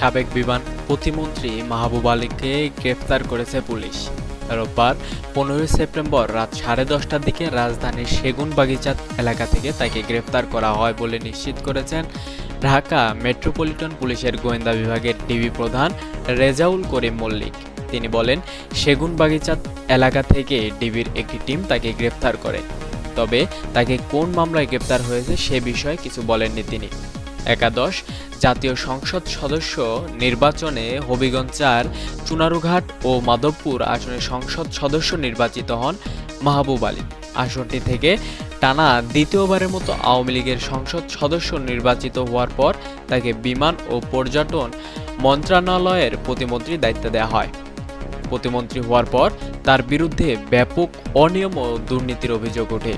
সাবেক বিমান প্রতিমন্ত্রী মাহবুব আলীকে গ্রেফতার করেছে পুলিশ। রোববার পনেরোই সেপ্টেম্বর রাত সাড়ে দশটার দিকে রাজধানীর সেগুনবাগিচা এলাকা থেকে তাকে গ্রেফতার করা হয় বলে নিশ্চিত করেছেন ঢাকা মেট্রোপলিটন পুলিশের গোয়েন্দা বিভাগের ডিবি প্রধান রেজাউল করিম মল্লিক। তিনি বলেন সেগুনবাগিচা এলাকা থেকে ডিবির একটি টিম তাকে গ্রেফতার করে। তবে তাকে কোন মামলায় গ্রেপ্তার হয়েছে সে বিষয়ে কিছু বলেননি তিনি। একাদশ, জাতীয় সংসদ সদস্য নির্বাচনে হবিগঞ্জ চার, চুনারুঘাট ও মাধবপুর আসনে সংসদ সদস্য নির্বাচিত হন মাহবুব আলী। আসনটি থেকে টানা দ্বিতীয়বারের মতো আওয়ামী লীগের সংসদ সদস্য নির্বাচিত হওয়ার পর তাকে বিমান ও পর্যটন মন্ত্রণালয়ের প্রতিমন্ত্রী দায়িত্ব দেওয়া হয়। প্রতিমন্ত্রী হওয়ার পর তার বিরুদ্ধে ব্যাপক অনিয়ম ও দুর্নীতির অভিযোগ ওঠে।